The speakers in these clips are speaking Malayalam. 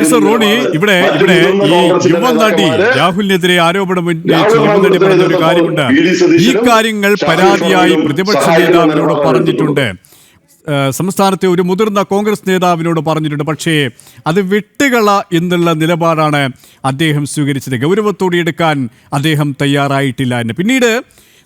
പ്രൊഫസർ റോണി ഇവിടെ ഇവിടെ ഈ യുവനടി രാഹുലിനെതിരെ ആരോപണം ഉന്നയിച്ച് പറഞ്ഞ ഒരു കാര്യമുണ്ട്. ഈ കാര്യങ്ങൾ പരാതിയായി പ്രതിപക്ഷ നേതാവിനോട് പറഞ്ഞിട്ടുണ്ട്. സംസ്ഥാനത്തെ ഒരു മുതിർന്ന കോൺഗ്രസ് നേതാവിനോട് പറഞ്ഞിട്ടുണ്ട്. പക്ഷേ അത് വിട്ടുകള എന്നുള്ള നിലപാടാണ് അദ്ദേഹം സ്വീകരിച്ചത്. ഗൗരവത്തോടെ എടുക്കാൻ അദ്ദേഹം തയ്യാറായിട്ടില്ല എന്ന്. പിന്നീട്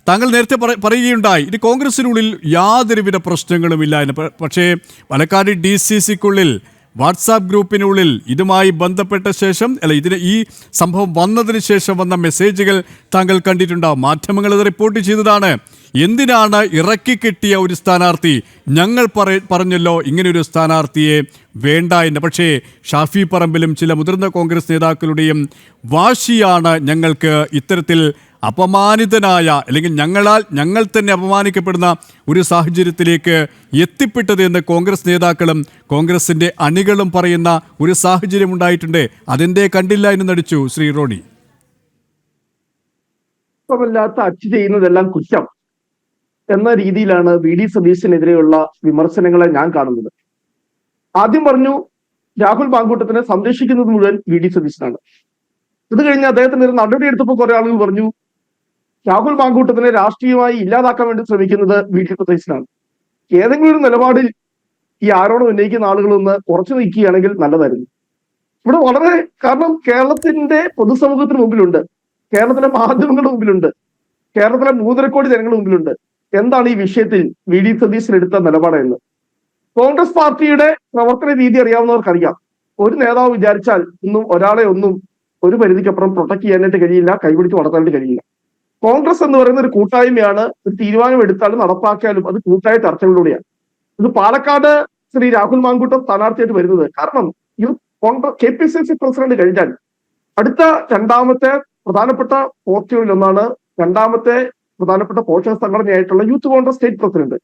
താങ്കൾ നേരത്തെ പറ- പറയുകയുണ്ടായി ഇത് കോൺഗ്രസിനുള്ളിൽ യാതൊരുവിധ പ്രശ്നങ്ങളുമില്ല എന്ന്. പക്ഷേ പാലക്കാട് ഡി സി സിക്കുള്ളിൽ വാട്സാപ്പ് ഗ്രൂപ്പിനുള്ളിൽ ഇതുമായി ബന്ധപ്പെട്ട ശേഷം അല്ല ഇതിന് ഈ സംഭവം വന്നതിന് ശേഷം വന്ന മെസ്സേജുകൾ താങ്കൾ കണ്ടിട്ടുണ്ടാവും. മാധ്യമങ്ങൾ അത് റിപ്പോർട്ട് ചെയ്തതാണ്. എന്തിനാണ് ഇറക്കി കിട്ടിയ ഒരു സ്ഥാനാർത്ഥി? ഞങ്ങൾ പറഞ്ഞല്ലോ ഇങ്ങനെയൊരു സ്ഥാനാർത്ഥിയെ വേണ്ട എന്ന്. പക്ഷേ ഷാഫി പറമ്പിലും ചില മുതിർന്ന കോൺഗ്രസ് നേതാക്കളുടെയും വാശിയാണ് ഞങ്ങൾക്ക് ഇത്തരത്തിൽ അപമാനിതനായ അല്ലെങ്കിൽ ഞങ്ങളാൽ ഞങ്ങൾ തന്നെ അപമാനിക്കപ്പെടുന്ന ഒരു സാഹചര്യത്തിലേക്ക് എത്തിപ്പെട്ടത് എന്ന് കോൺഗ്രസ് നേതാക്കളും കോൺഗ്രസിന്റെ അണികളും പറയുന്ന ഒരു സാഹചര്യം ഉണ്ടായിട്ടുണ്ട്. അതെന്തേ കണ്ടില്ല എന്ന് നടിച്ചു ശ്രീ റോണി. അച്ച് ചെയ്യുന്നതെല്ലാം കുറ്റം. എന്ന രീതിയിലാണ് വി ഡി സതീശനെതിരെയുള്ള വിമർശനങ്ങളെ ഞാൻ കാണുന്നത്. ആദ്യം പറഞ്ഞു രാഹുൽ മാങ്കൂട്ടത്തിനെ സംരക്ഷിക്കുന്നത് മുഴുവൻ വി ഡി സതീശനാണ്. ഇത് കഴിഞ്ഞ് അദ്ദേഹത്തിന് നടപടി എടുത്തപ്പോൾ കുറെ ആളുകൾ പറഞ്ഞു രാഹുൽ മാങ്കൂട്ടത്തിനെ രാഷ്ട്രീയമായി ഇല്ലാതാക്കാൻ വേണ്ടി ശ്രമിക്കുന്നത് വി ഡി സതീശനാണ്. ഏതെങ്കിലും ഒരു നിലപാടിൽ ഈ ആരോടും ഉന്നയിക്കുന്ന ആളുകളൊന്ന് ഉറച്ചു നിൽക്കുകയാണെങ്കിൽ നല്ലതായിരുന്നു. ഇവിടെ വളരെ കാരണം കേരളത്തിന്റെ പൊതുസമൂഹത്തിന് മുമ്പിലുണ്ട്. കേരളത്തിലെ മാധ്യമങ്ങളുടെ മുമ്പിലുണ്ട്. കേരളത്തിലെ മൂന്നര കോടി ജനങ്ങളുടെ മുമ്പിലുണ്ട്. എന്താണ് ഈ വിഷയത്തിൽ വി ഡി സതീശൻ എടുത്ത നിലപാട് എന്ന്? കോൺഗ്രസ് പാർട്ടിയുടെ പ്രവർത്തന രീതി അറിയാവുന്നവർക്കറിയാം. ഒരു നേതാവ് വിചാരിച്ചാൽ ഒന്നും ഒരാളെ ഒന്നും ഒരു പരിധിക്കപ്പുറം പ്രൊട്ടക്ട് ചെയ്യാനായിട്ട് കഴിയില്ല കൈപിടിച്ച് വളർത്താനായിട്ട് കഴിയില്ല. കോൺഗ്രസ് എന്ന് പറയുന്ന ഒരു കൂട്ടായ്മയാണ് ഒരു തീരുമാനം എടുത്താലും നടപ്പാക്കിയാലും അത് കൂട്ടായ ചർച്ചകളിലൂടെയാണ്. ഇത് പാലക്കാട് ശ്രീ രാഹുൽ മാങ്കൂട്ടം സ്ഥാനാർത്ഥിയായിട്ട് വരുന്നത്. കാരണം ഈ Congress K P C C president കഴിഞ്ഞാൽ അടുത്ത രണ്ടാമത്തെ പ്രധാനപ്പെട്ട പോസ്റ്റുകളിൽ ഒന്നാണ് രണ്ടാമത്തെ പ്രധാനപ്പെട്ട പോഷക സംഘടനയായിട്ടുള്ള യൂത്ത് കോൺഗ്രസ് സ്റ്റേറ്റ് പ്രസിഡന്റ്.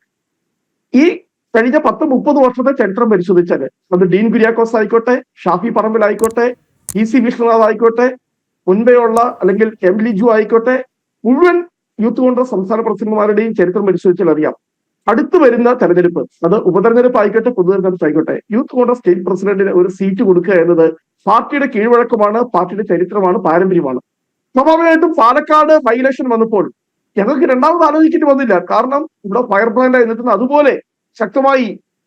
ഈ കഴിഞ്ഞ പത്ത് മുപ്പത് വർഷത്തെ ചരിത്രം പരിശോധിച്ചാൽ അത് ഡീൻ കുര്യാക്കോസ് ആയിക്കോട്ടെ ഷാഫി പറമ്പിലായിക്കോട്ടെ ഇ സി വിഷ്ണുനാഥ് ആയിക്കോട്ടെ മുൻപെയുള്ള അല്ലെങ്കിൽ എം ലിജു ആയിക്കോട്ടെ മുഴുവൻ യൂത്ത് കോൺഗ്രസ് സംസ്ഥാന പ്രസിഡന്റുമാരുടെയും ചരിത്രം പരിശോധിച്ചാൽ അറിയാം. അടുത്തു വരുന്ന തെരഞ്ഞെടുപ്പ് അത് ഉപതെരഞ്ഞെടുപ്പ് ആയിക്കോട്ടെ പൊതുതെരഞ്ഞെടുപ്പ് ആയിക്കോട്ടെ യൂത്ത് കോൺഗ്രസ് സ്റ്റേറ്റ് പ്രസിഡന്റിന് ഒരു സീറ്റ് കൊടുക്കുക എന്നത് പാർട്ടിയുടെ കീഴ്വഴക്കമാണ് പാർട്ടിയുടെ ചരിത്രമാണ് പാരമ്പര്യമാണ്. സ്വാഭാവികമായിട്ടും പാലക്കാട് ബൈ ഇലക്ഷൻ വന്നപ്പോൾ ഞങ്ങൾക്ക് രണ്ടാമത് ആലോചിക്കേണ്ടി വന്നില്ല. കാരണം ഇവിടെ ഫയർ പ്ലാന്റ് ആയി നിൽക്കുന്ന അതുപോലെ ശക്തമായി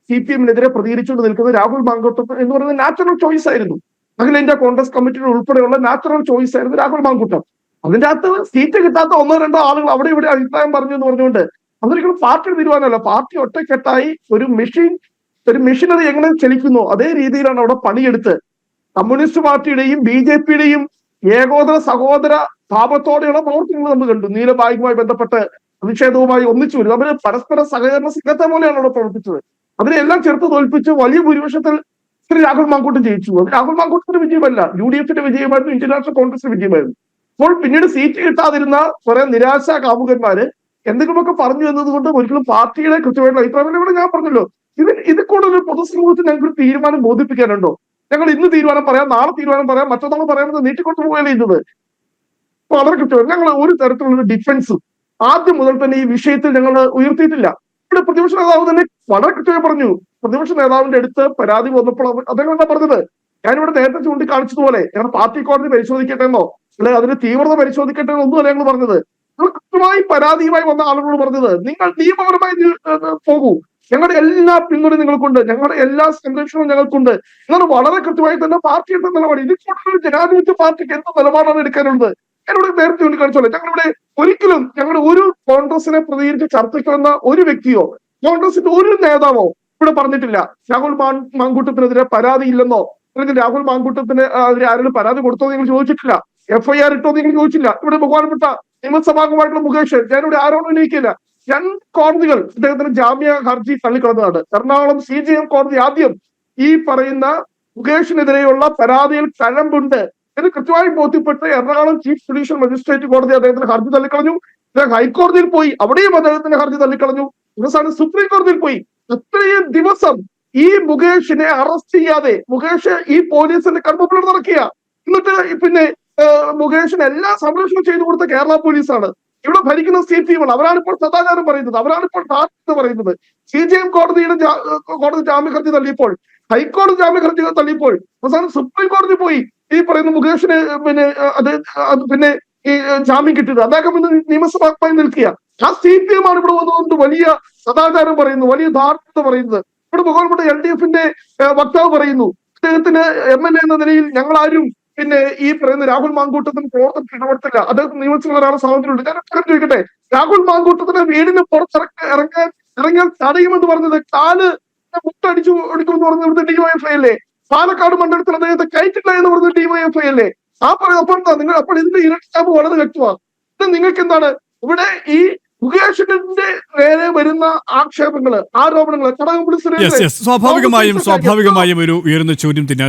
സി പി എമ്മിനെതിരെ പ്രതികരിച്ചുകൊണ്ട് നിൽക്കുന്ന രാഹുൽ മാങ്കൂട്ടം എന്ന് പറയുന്നത് നാച്ചുറൽ ചോയ്സ് ആയിരുന്നു. അഖിലേന്ത്യാ കോൺഗ്രസ് കമ്മിറ്റിയുടെ ഉൾപ്പെടെയുള്ള നാച്ചുറൽ ചോയ്സ് ആയിരുന്നു രാഹുൽ മാങ്കൂട്ടം. അതിന്റെ അകത്ത് സീറ്റ് കിട്ടാത്ത ഒന്നോ രണ്ടോ ആളുകൾ അവിടെ ഇവിടെ അഭിപ്രായം പറഞ്ഞു എന്ന് പറഞ്ഞുകൊണ്ട് അതൊരിക്കലും പാർട്ടിയുടെ തീരുമാനമല്ല. പാർട്ടി ഒറ്റക്കെട്ടായി ഒരു മെഷീൻ ഒരു മെഷീനറി എങ്ങനെ ചലിക്കുന്നു? അതേ രീതിയിലാണ് അവിടെ പണിയെടുത്ത്. കമ്മ്യൂണിസ്റ്റ് പാർട്ടിയുടെയും ബി ജെ പിയുടെയും ഏകോദര സഹോദര ഭാവത്തോടെയുള്ള പ്രവർത്തനങ്ങൾ നമ്മൾ കണ്ടു. നീലബാഗുമായി ബന്ധപ്പെട്ട് പ്രതിഷേധവുമായി ഒന്നിച്ചു വരും അവർ പരസ്പര സഹകരണ സംഘത്തെ പോലെയാണ് അവിടെ പ്രവർത്തിച്ചത്. അതിനെല്ലാം ചെറുത്ത് തോൽപ്പിച്ച് വലിയ ഭൂരിപക്ഷത്തിൽ ശ്രീ രാഹുൽ മാങ്കൂട്ടം ജയിച്ചു. അത് രാഹുൽ മാങ്കൂട്ടത്തിന്റെ വിജയമല്ല. യു ഡി എഫിന്റെ വിജയമായിരുന്നു ഇന്ത്യൻ നാഷണൽ കോൺഗ്രസിന്റെ വിജയമായിരുന്നു. അപ്പോൾ പിന്നീട് സീറ്റ് കിട്ടാതിരുന്ന കുറെ നിരാശ കാമുകന്മാര് എന്തെങ്കിലുമൊക്കെ പറഞ്ഞു എന്നതുകൊണ്ട് ഒരിക്കലും പാർട്ടിയുടെ കൃത്യമായിട്ടുള്ള അഭിപ്രായം. ഇവിടെ ഞാൻ പറഞ്ഞല്ലോ ഇത് ഇത് കൂടുതൽ പൊതുസമൂഹത്തിന് ഞങ്ങൾക്ക് ഒരു തീരുമാനം ബോധിപ്പിക്കാനുണ്ടോ? ഞങ്ങൾ ഇന്ന് തീരുമാനം പറയാം നാളെ തീരുമാനം പറയാം മറ്റന്നാൾ പറയാമെന്ന് നീട്ടിക്കൊണ്ടു പോവുകയാണ് ചെയ്തത് അപ്പൊ വളരെ കൃത്യമായി ഞങ്ങൾ ഒരു തരത്തിലുള്ള ഡിഫൻസും ആദ്യം മുതൽ തന്നെ ഈ വിഷയത്തിൽ ഞങ്ങൾ ഉയർത്തിയിട്ടില്ല. ഇവിടെ പ്രതിപക്ഷ നേതാവ് തന്നെ വളരെ കൃത്യമായി പറഞ്ഞു. പ്രതിപക്ഷ നേതാവിന്റെ അടുത്ത് പരാതി വന്നപ്പോൾ അദ്ദേഹം എന്താ പറഞ്ഞത്? ഞാനിവിടെ നേരത്തെ ചൂണ്ടിക്കാണിച്ചതുപോലെ ഞങ്ങൾ പാർട്ടി കോടതി പരിശോധിക്കട്ടെ എന്നോ അല്ലെങ്കിൽ അതിന്റെ തീവ്രത പരിശോധിക്കട്ടെ എന്നോ ഒന്നുമല്ല ഞങ്ങൾ പറഞ്ഞത്. കൃത്യമായി പരാതിയുമായി വന്ന ആളുകളോട് പറഞ്ഞത്. നിങ്ങൾ നിയമപരമായി പോകൂ. ഞങ്ങളുടെ എല്ലാ പിന്തുണയും നിങ്ങൾക്കുണ്ട്. ഞങ്ങളുടെ എല്ലാ സംരക്ഷണവും ഞങ്ങൾക്കുണ്ട്. നിങ്ങൾ വളരെ കൃത്യമായി തന്നെ പാർട്ടി എടുത്ത നിലപാട്. ഇത് കൂടുതൽ ജനാധിപത്യ പാർട്ടിക്ക് എന്ത് നിലപാടാണ് എടുക്കാനുള്ളത്? എന്നോട് നേരത്തെ ചൂണ്ടിക്കാണിച്ചോളെ ഞങ്ങളിവിടെ ഒരിക്കലും ഞങ്ങളുടെ ഒരു കോൺഗ്രസിനെ പ്രതികരിച്ച് ചർച്ചയ്ക്ക് വന്ന ഒരു വ്യക്തിയോ കോൺഗ്രസിന്റെ ഒരു നേതാവോ ഇവിടെ പറഞ്ഞിട്ടില്ല. രാഹുൽ മാങ്കൂട്ടത്തിനെതിരെ പരാതി ഇല്ലെന്നോ? അല്ലെങ്കിൽ രാഹുൽ മാങ്കൂട്ടത്തിന് അതിന് ആരെങ്കിലും പരാതി കൊടുത്തോ നിങ്ങൾ ചോദിച്ചിട്ടില്ല? എഫ്ഐആർ ഇട്ടോ നിങ്ങൾ ചോദിച്ചില്ല? ഇവിടെ ബഹുമാനപ്പെട്ട നിയമസഭാംഗമായിട്ടുള്ള മുകേഷ് ഞാനിവിടെ ആരോടും ഉന്നയിക്കില്ല രണ്ട് കോടതികൾ ഇദ്ദേഹത്തിന് ജാമ്യ ഹർജി തള്ളിക്കളഞ്ഞതാണ്. എറണാകുളം സി ജി എം കോടതി ആദ്യം ഈ പറയുന്ന മുകേഷിനെതിരെയുള്ള പരാതിയിൽ കഴമ്പുണ്ട് ഇത് കൃത്യമായി ബോധ്യപ്പെട്ട് എറണാകുളം ചീഫ് ജുഡീഷ്യൽ മജിസ്ട്രേറ്റ് കോടതി അദ്ദേഹത്തിന് ഹർജി തള്ളിക്കളഞ്ഞു. ഇദ്ദേഹം ഹൈക്കോടതിയിൽ പോയി അവിടെയും അദ്ദേഹത്തിന് ഹർജി തള്ളിക്കളഞ്ഞു. ദിവസമാണ് സുപ്രീം കോടതിയിൽ പോയി. ഇത്രയും ദിവസം ഈ മുകേഷിനെ അറസ്റ്റ് ചെയ്യാതെ മുകേഷ് ഈ പോലീസിന്റെ കൺമുമ്പിൽ നടക്കുക എന്നിട്ട് പിന്നെ മുകേഷിന് എല്ലാ സംരക്ഷണം ചെയ്തു കൊടുത്ത കേരള പോലീസാണ്. ഇവിടെ ഭരിക്കുന്ന സി പി എം അവരാണ് ഇപ്പോൾ സദാചാരം പറയുന്നത്. അവരാണ് ഇപ്പോൾ എന്ന് പറയുന്നത്. സി ജി എം കോടതിയുടെ കോടതി ജാമ്യഹർജി തള്ളിയപ്പോൾ ഹൈക്കോടതി ജാമ്യഹർജി തള്ളിയപ്പോൾ അവസാനം സുപ്രീം കോടതി പോയി ഈ പറയുന്ന മുകേഷിന് പിന്നെ അത് പിന്നെ ഈ ജാമ്യം കിട്ടിയത്. അദ്ദേഹം ഇന്ന് നിയമസഭയിൽ നിൽക്കുക ആ സി പി എം ആണ് ഇവിടെ വന്നുകൊണ്ട് വലിയ സദാചാരം പറയുന്നു. വലിയ ധാർമ്മികത പറയുന്നത്. ഇവിടെ ബഹുമാനപ്പെട്ട എൽ ഡി എഫിന്റെ വക്താവ് പറയുന്നു. അദ്ദേഹത്തിന് എം എൽ എ എന്ന നിലയിൽ ഞങ്ങൾ ആരും പിന്നെ ഈ പറയുന്ന രാഹുൽ മാങ്കൂട്ടത്തിന് പ്രവർത്തനം ഇടപെടുത്തില്ല അദ്ദേഹം നിയമസഭ ഒരാളെ സ്വാതന്ത്ര്യമുണ്ട്. ഞാൻ കാര്യം ചോദിക്കട്ടെ? രാഹുൽ മാങ്കൂട്ടത്തിന് വീടിന് പുറത്തിറക്ക ഇറങ്ങാൻ ഇറങ്ങാൻ തടയുമെന്ന് പറഞ്ഞത് കാൽ മുട്ടടിച്ചു എടുക്കുമെന്ന് പറഞ്ഞത് ഇവിടുത്തെ ഡിവൈഎഫ്ഐ അല്ലേ? പാലക്കാട് മണ്ഡലത്തിൽ അദ്ദേഹത്തെ കയറ്റില്ല എന്ന് പറഞ്ഞത് ഡിവൈഎഫ്ഐ അല്ലേ? ആ പറയുന്ന അപ്പം എന്താ നിങ്ങൾ അപ്പോൾ ഇതിന്റെ ഇരട്ടാപ്പ് വളരെ വ്യക്തമാണ്. ഇത് നിങ്ങൾക്ക് എന്താണ്? ഇവിടെ ഈ മുകേഷിന്റെ നേരെ വരുന്ന ആക്ഷേപങ്ങൾ ആരോപണങ്ങൾ കടകംപള്ളി യെസ് സ്വാഭാവികമായും സ്വാഭാവികമായും ഒരു ഉയർന്ന ചോദ്യം തന്നെ